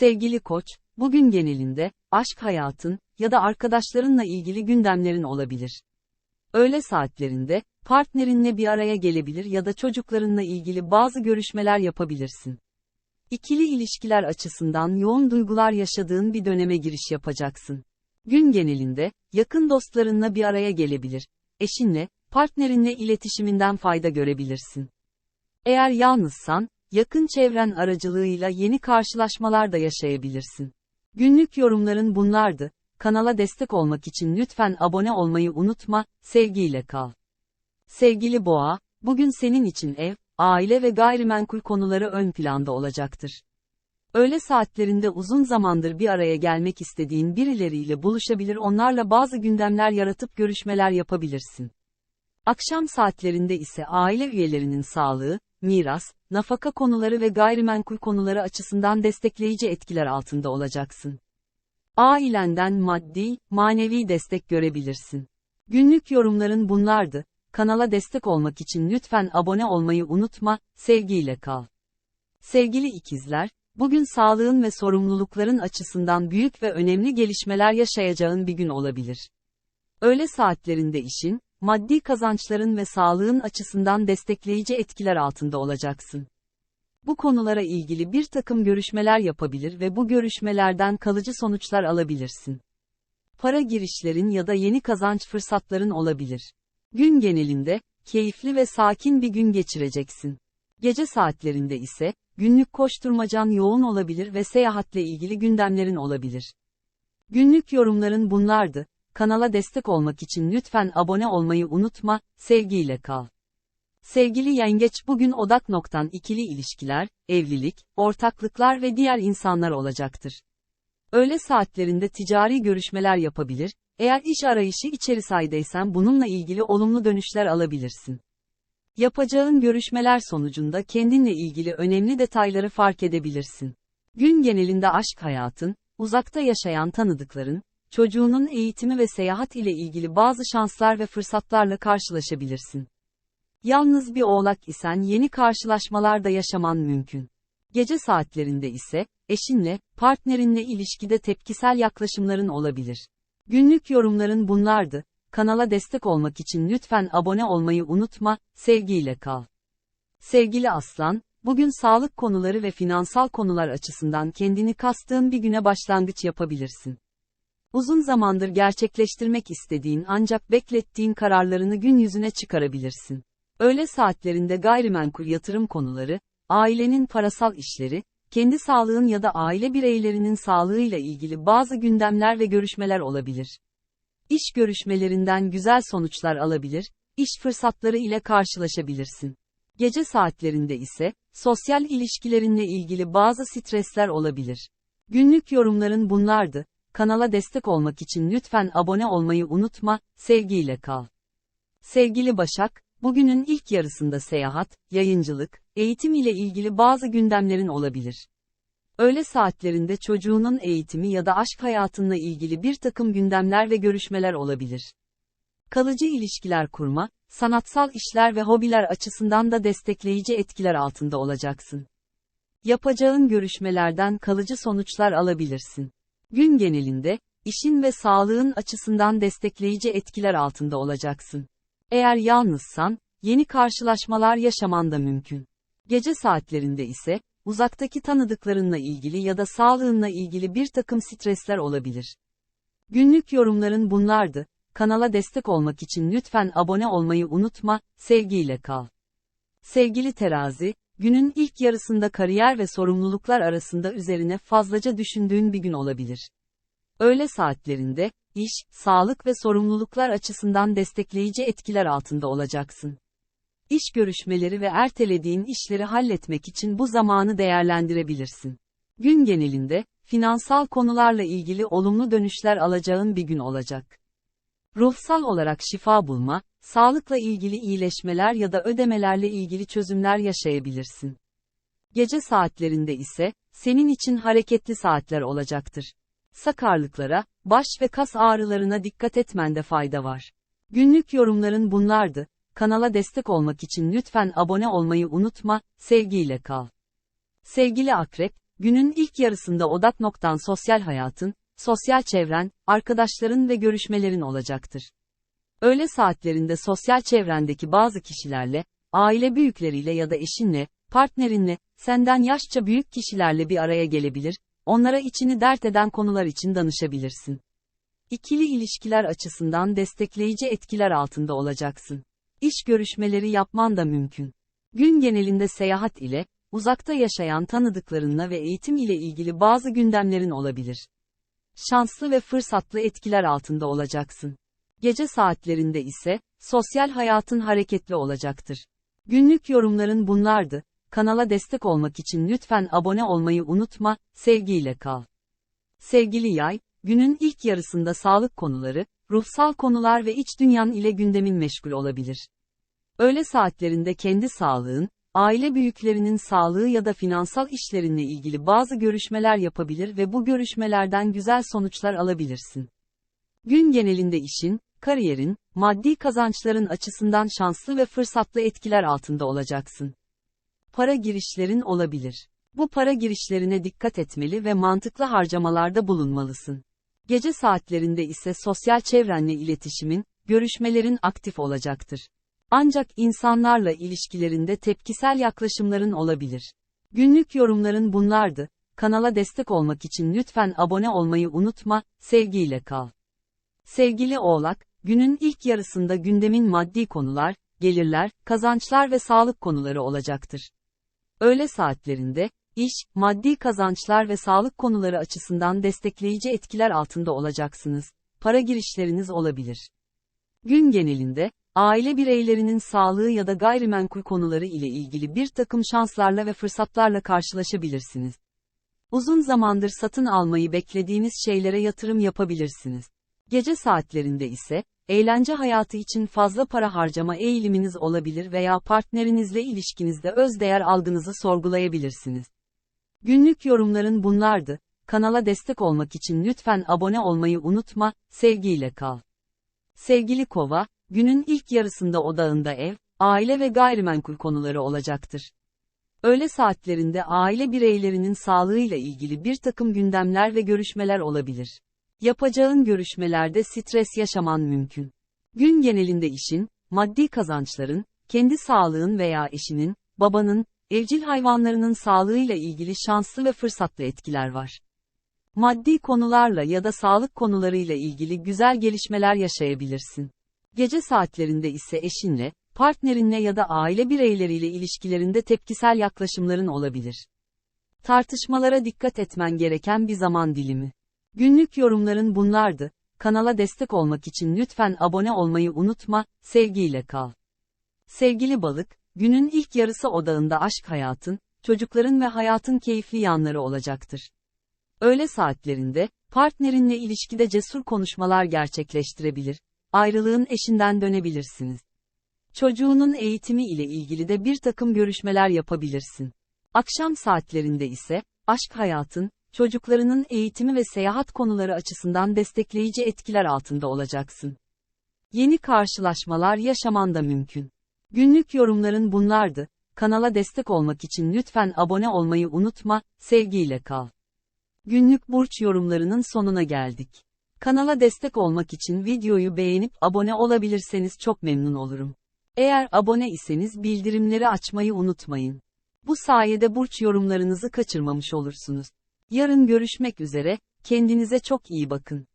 Sevgili koç, bugün genelinde, aşk hayatın ya da arkadaşlarınla ilgili gündemlerin olabilir. Öğle saatlerinde, partnerinle bir araya gelebilir ya da çocuklarınla ilgili bazı görüşmeler yapabilirsin. İkili ilişkiler açısından yoğun duygular yaşadığın bir döneme giriş yapacaksın. Gün genelinde, yakın dostlarınla bir araya gelebilir. Eşinle, partnerinle iletişiminden fayda görebilirsin. Eğer yalnızsan, yakın çevren aracılığıyla yeni karşılaşmalar da yaşayabilirsin. Günlük yorumların bunlardı. Kanala destek olmak için lütfen abone olmayı unutma, sevgiyle kal. Sevgili Boğa, bugün senin için ev, aile ve gayrimenkul konuları ön planda olacaktır. Öğle saatlerinde uzun zamandır bir araya gelmek istediğin birileriyle buluşabilir onlarla bazı gündemler yaratıp görüşmeler yapabilirsin. Akşam saatlerinde ise aile üyelerinin sağlığı, miras, nafaka konuları ve gayrimenkul konuları açısından destekleyici etkiler altında olacaksın. Ailenden maddi, manevi destek görebilirsin. Günlük yorumların bunlardı. Kanala destek olmak için lütfen abone olmayı unutma, sevgiyle kal. Sevgili ikizler, bugün sağlığın ve sorumlulukların açısından büyük ve önemli gelişmeler yaşayacağın bir gün olabilir. Öğle saatlerinde işin, maddi kazançların ve sağlığın açısından destekleyici etkiler altında olacaksın. Bu konulara ilgili bir takım görüşmeler yapabilir ve bu görüşmelerden kalıcı sonuçlar alabilirsin. Para girişlerin ya da yeni kazanç fırsatların olabilir. Gün genelinde, keyifli ve sakin bir gün geçireceksin. Gece saatlerinde ise, günlük koşturmacan yoğun olabilir ve seyahatle ilgili gündemlerin olabilir. Günlük yorumların bunlardı. Kanala destek olmak için lütfen abone olmayı unutma, sevgiyle kal. Sevgili yengeç bugün odak noktan ikili ilişkiler, evlilik, ortaklıklar ve diğer insanlar olacaktır. Öğle saatlerinde ticari görüşmeler yapabilir, eğer iş arayışı içerisindeysen bununla ilgili olumlu dönüşler alabilirsin. Yapacağın görüşmeler sonucunda kendinle ilgili önemli detayları fark edebilirsin. Gün genelinde aşk hayatın, uzakta yaşayan tanıdıkların, çocuğunun eğitimi ve seyahat ile ilgili bazı şanslar ve fırsatlarla karşılaşabilirsin. Yalnız bir oğlak isen yeni karşılaşmalar da yaşaman mümkün. Gece saatlerinde ise, eşinle, partnerinle ilişkide tepkisel yaklaşımların olabilir. Günlük yorumların bunlardı. Kanala destek olmak için lütfen abone olmayı unutma, sevgiyle kal. Sevgili Aslan, bugün sağlık konuları ve finansal konular açısından kendini kastığın bir güne başlangıç yapabilirsin. Uzun zamandır gerçekleştirmek istediğin ancak beklettiğin kararlarını gün yüzüne çıkarabilirsin. Öğle saatlerinde gayrimenkul yatırım konuları, ailenin parasal işleri, kendi sağlığın ya da aile bireylerinin sağlığıyla ilgili bazı gündemler ve görüşmeler olabilir. İş görüşmelerinden güzel sonuçlar alabilir, iş fırsatları ile karşılaşabilirsin. Gece saatlerinde ise, sosyal ilişkilerinle ilgili bazı stresler olabilir. Günlük yorumların bunlardı. Kanala destek olmak için lütfen abone olmayı unutma, sevgiyle kal. Sevgili Başak, bugünün ilk yarısında seyahat, yayıncılık, eğitim ile ilgili bazı gündemlerin olabilir. Öğle saatlerinde çocuğunun eğitimi ya da aşk hayatınla ilgili bir takım gündemler ve görüşmeler olabilir. Kalıcı ilişkiler kurma, sanatsal işler ve hobiler açısından da destekleyici etkiler altında olacaksın. Yapacağın görüşmelerden kalıcı sonuçlar alabilirsin. Gün genelinde, işin ve sağlığın açısından destekleyici etkiler altında olacaksın. Eğer yalnızsan, yeni karşılaşmalar yaşaman da mümkün. Gece saatlerinde ise, uzaktaki tanıdıklarınla ilgili ya da sağlığınla ilgili bir takım stresler olabilir. Günlük yorumların bunlardı. Kanala destek olmak için lütfen abone olmayı unutma, sevgiyle kal. Sevgili terazi, günün ilk yarısında kariyer ve sorumluluklar arasında üzerine fazlaca düşündüğün bir gün olabilir. Öğle saatlerinde, iş, sağlık ve sorumluluklar açısından destekleyici etkiler altında olacaksın. İş görüşmeleri ve ertelediğin işleri halletmek için bu zamanı değerlendirebilirsin. Gün genelinde, finansal konularla ilgili olumlu dönüşler alacağın bir gün olacak. Ruhsal olarak şifa bulma, sağlıkla ilgili iyileşmeler ya da ödemelerle ilgili çözümler yaşayabilirsin. Gece saatlerinde ise, senin için hareketli saatler olacaktır. Sakarlıklara, baş ve kas ağrılarına dikkat etmende fayda var. Günlük yorumların bunlardı. Kanala destek olmak için lütfen abone olmayı unutma, sevgiyle kal. Sevgili Akrep, günün ilk yarısında odak noktan sosyal hayatın, sosyal çevren, arkadaşların ve görüşmelerin olacaktır. Öğle saatlerinde sosyal çevrendeki bazı kişilerle, aile büyükleriyle ya da eşinle, partnerinle, senden yaşça büyük kişilerle bir araya gelebilir, onlara içini dert eden konular için danışabilirsin. İkili ilişkiler açısından destekleyici etkiler altında olacaksın. İş görüşmeleri yapman da mümkün. Gün genelinde seyahat ile, uzakta yaşayan tanıdıklarınla ve eğitim ile ilgili bazı gündemlerin olabilir. Şanslı ve fırsatlı etkiler altında olacaksın. Gece saatlerinde ise, sosyal hayatın hareketli olacaktır. Günlük yorumların bunlardı. Kanala destek olmak için lütfen abone olmayı unutma, sevgiyle kal. Sevgili yay, günün ilk yarısında sağlık konuları, ruhsal konular ve iç dünyan ile gündemin meşgul olabilir. Öğle saatlerinde kendi sağlığın, aile büyüklerinin sağlığı ya da finansal işlerinle ilgili bazı görüşmeler yapabilir ve bu görüşmelerden güzel sonuçlar alabilirsin. Gün genelinde işin, kariyerin, maddi kazançların açısından şanslı ve fırsatlı etkiler altında olacaksın. Para girişlerin olabilir. Bu para girişlerine dikkat etmeli ve mantıklı harcamalarda bulunmalısın. Gece saatlerinde ise sosyal çevrenle iletişimin, görüşmelerin aktif olacaktır. Ancak insanlarla ilişkilerinde tepkisel yaklaşımların olabilir. Günlük yorumların bunlardı. Kanala destek olmak için lütfen abone olmayı unutma, sevgiyle kal. Sevgili Oğlak, günün ilk yarısında gündemin maddi konular, gelirler, kazançlar ve sağlık konuları olacaktır. Öğle saatlerinde, iş, maddi kazançlar ve sağlık konuları açısından destekleyici etkiler altında olacaksınız. Para girişleriniz olabilir. Gün genelinde, aile bireylerinin sağlığı ya da gayrimenkul konuları ile ilgili bir takım şanslarla ve fırsatlarla karşılaşabilirsiniz. Uzun zamandır satın almayı beklediğiniz şeylere yatırım yapabilirsiniz. Gece saatlerinde ise, eğlence hayatı için fazla para harcama eğiliminiz olabilir veya partnerinizle ilişkinizde özdeğer algınızı sorgulayabilirsiniz. Günlük yorumların bunlardı. Kanala destek olmak için lütfen abone olmayı unutma, sevgiyle kal. Sevgili Kova, günün ilk yarısında odağında ev, aile ve gayrimenkul konuları olacaktır. Öğle saatlerinde aile bireylerinin sağlığıyla ilgili bir takım gündemler ve görüşmeler olabilir. Yapacağın görüşmelerde stres yaşaman mümkün. Gün genelinde işin, maddi kazançların, kendi sağlığın veya eşinin, babanın, evcil hayvanlarının sağlığıyla ilgili şanslı ve fırsatlı etkiler var. Maddi konularla ya da sağlık konularıyla ilgili güzel gelişmeler yaşayabilirsin. Gece saatlerinde ise eşinle, partnerinle ya da aile bireyleriyle ilişkilerinde tepkisel yaklaşımların olabilir. Tartışmalara dikkat etmen gereken bir zaman dilimi. Günlük yorumların bunlardı. Kanala destek olmak için lütfen abone olmayı unutma, sevgiyle kal. Sevgili balık, günün ilk yarısı odağında aşk hayatın, çocukların ve hayatın keyifli yanları olacaktır. Öğle saatlerinde, partnerinle ilişkide cesur konuşmalar gerçekleştirebilir, ayrılığın eşinden dönebilirsiniz. Çocuğunun eğitimi ile ilgili de bir takım görüşmeler yapabilirsin. Akşam saatlerinde ise, aşk hayatın, çocuklarının eğitimi ve seyahat konuları açısından destekleyici etkiler altında olacaksın. Yeni karşılaşmalar yaşaman da mümkün. Günlük yorumların bunlardı. Kanala destek olmak için lütfen abone olmayı unutma, sevgiyle kal. Günlük burç yorumlarının sonuna geldik. Kanala destek olmak için videoyu beğenip abone olabilirseniz çok memnun olurum. Eğer abone iseniz bildirimleri açmayı unutmayın. Bu sayede burç yorumlarınızı kaçırmamış olursunuz. Yarın görüşmek üzere, kendinize çok iyi bakın.